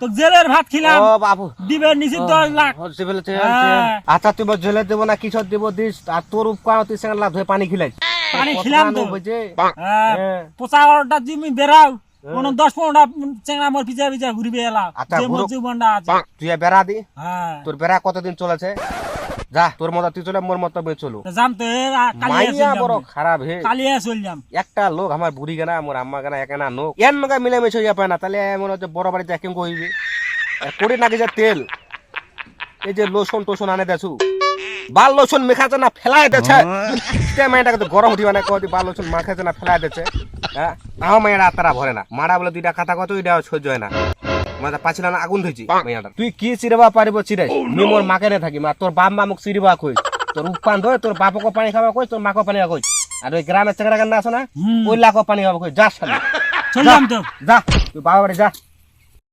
তো জেলের ভাত খিলাম। ও বাবু। দিবের নিচে দশ লাখ। হ্যাঁ। আচ্ছা তুই জেলে দেব না কিছু দেব? দিস আর তোর উপকার তুই সঙ্গে লাভ হয়ে পানি খিলাই। পানি খিলাম তো। পচা বারোটা বেরাও কোন দশ পনেরোটা চেংড়া মোর পিছা পিছা ঘুরবে এলা আচ্ছা, যে মোর জীবনটা আছে। তুই বেড়া দি। হ্যাঁ। তোর বেড়া কতদিন চলেছে? যা তোর মতো তুই চলে মোর মতো চলু। যাম তো মাইয়া বড় খারাপ হে। কালিয়া চল যাম। একটা লোক আমার বুড়ি গানা মোর আম্মা গানা একানা এর নগা মিলে মিশে হইয়া পায় না তাহলে মনে হচ্ছে বড় বাড়িতে একেম কইবে নাকি যে তেল? এই যে লোশন টোশন আনে দেছু। বাল লোশন মেখাছে না ফেলাই দেছে। সে মেয়েটাকে তো গরম উঠিবা না কদি বাল লোশন মাখাছে না ফেলাই দেছে। হ্যাঁ? আমার মেয়েরা তারা ভরে না। মারা বলে দুইটা কথা কত ওইটা সহ্য হয় না। মানে পাছিল না আগুন ধুইছি মেয়েটা তুই কি চিরবা পারিব চিরাই মুই মোর মাকে নে থাকি মা তোর বাপ মা মোক চিরবা কই তোর উপান ধরে তোর বাপক পানি খাবা কই তোর মাকে পানি কই আর ওই গ্রামের চেকরা গান্না আছে না। ওই লাখ পানি খাবা কই যা তো। যা তুই বাবা বাড়ি যা।